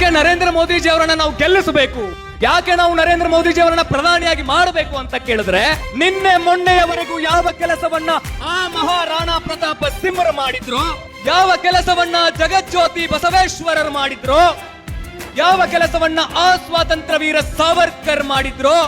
ಯಾಕೆ ನರೇಂದ್ರ ಮೋದಿಜಿ ಅವರನ್ನ ನಾವು ಗೆಲ್ಲಿಸಬೇಕು? ಯಾಕೆ ನಾವು ನರೇಂದ್ರ ಮೋದಿಜಿ ಅವರನ್ನ ಪ್ರಧಾನಿಯಾಗಿ ಮಾಡಬೇಕು ಅಂತ ಕೇಳಿದ್ರೆ, ನಿನ್ನೆ ಮೊನ್ನೆಯವರೆಗೂ ಯಾವ ಕೆಲಸವನ್ನ ಆ ಮಹಾರಾಣಾ ಪ್ರತಾಪ ಸಿಂಹರು ಮಾಡಿದ್ರು? ಯಾವ ಕೆಲಸವನ್ನ ಜಗಜ್ಯೋತಿ ಬಸವೇಶ್ವರರು ಮಾಡಿದ್ರು? ಯಾವ ಕೆಲಸವನ್ನ ಆ ಸ್ವಾತಂತ್ರ್ಯ ವೀರ ಸಾವರ್ಕರ್ ಮಾಡಿದ್ರು?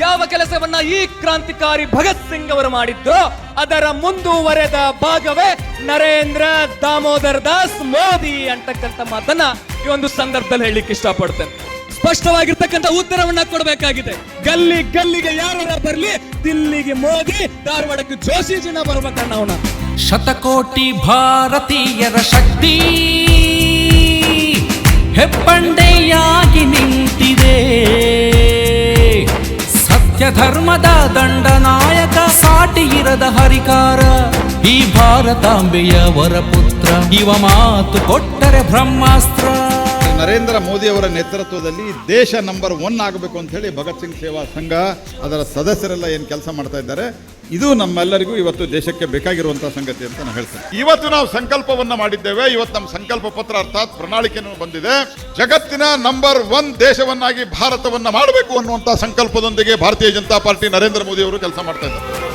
ಯಾವ ಕೆಲಸವನ್ನ ಈ ಕ್ರಾಂತಿಕಾರಿ ಭಗತ್ ಸಿಂಗ್ ಅವರು ಮಾಡಿದ್ರು? ಅದರ ಮುಂದುವರೆದ ಭಾಗವೇ ನರೇಂದ್ರ ದಾಮೋದರ್ ದಾಸ್ ಮೋದಿ ಅಂತಕ್ಕಂಥ ಮಾತನ್ನ ಈ ಒಂದು ಸಂದರ್ಭದಲ್ಲಿ ಹೇಳಲಿಕ್ಕೆ ಇಷ್ಟಪಡ್ತೇನೆ. ಸ್ಪಷ್ಟವಾಗಿರ್ತಕ್ಕಂಥ ಉತ್ತರವನ್ನ ಕೊಡಬೇಕಾಗಿದೆ. ಗಲ್ಲಿ ಗಲ್ಲಿಗೆ ಯಾರ ಬರ್ಲಿ, ದಿಲ್ಲಿಗೆ ಮೋದಿ, ಧಾರವಾಡಕ್ಕೆ ಜೋಶಿ ಜನ ಬರ್ಬೇಕಣ್ಣ ಅವನ. ಶತಕೋಟಿ ಭಾರತೀಯರ ಶಕ್ತಿ ಹೆಪ್ಪಂಡೆಯಾಗಿ ನಿಂತಿದೆ. ಸತ್ಯ ಧರ್ಮದ ದಂಡನಾಯಕ ಇರದ ಹರಿಕಾರ, ಈ ಭಾರತಾಂಬೆಯ ವರಪುತ್ರ. ಇವ ಮಾತು ಕೊಟ್ಟರೆ ಬ್ರಹ್ಮಾಸ್ತ್ರ. ನರೇಂದ್ರ ಮೋದಿ ಅವರ ನೇತೃತ್ವದಲ್ಲಿ ದೇಶ ನಂಬರ್ ಒನ್ ಆಗಬೇಕು ಅಂತ ಹೇಳಿ ಭಗತ್ ಸಿಂಗ್ ಸೇವಾ ಸಂಘ ಅದರ ಸದಸ್ಯರೆಲ್ಲ ಏನು ಕೆಲಸ ಮಾಡ್ತಾ ಇದ್ದಾರೆ. ಇದು ನಮ್ಮೆಲ್ಲರಿಗೂ ಇವತ್ತು ದೇಶಕ್ಕೆ ಬೇಕಾಗಿರುವಂತಹ ಸಂಗತಿ ಅಂತ ನಾನು ಹೇಳ್ತೇನೆ. ಇವತ್ತು ನಾವು ಸಂಕಲ್ಪವನ್ನ ಮಾಡಿದ್ದೇವೆ. ಇವತ್ತು ನಮ್ಮ ಸಂಕಲ್ಪ ಪತ್ರ ಅರ್ಥಾತ್ ಪ್ರಣಾಳಿಕೆಯನ್ನು ಬಂದಿದೆ. ಜಗತ್ತಿನ ನಂಬರ್ ಒನ್ ದೇಶವನ್ನಾಗಿ ಭಾರತವನ್ನ ಮಾಡಬೇಕು ಅನ್ನುವಂತಹ ಸಂಕಲ್ಪದೊಂದಿಗೆ ಭಾರತೀಯ ಜನತಾ ಪಾರ್ಟಿ ನರೇಂದ್ರ ಮೋದಿ ಅವರು ಕೆಲಸ ಮಾಡ್ತಾ ಇದ್ದಾರೆ.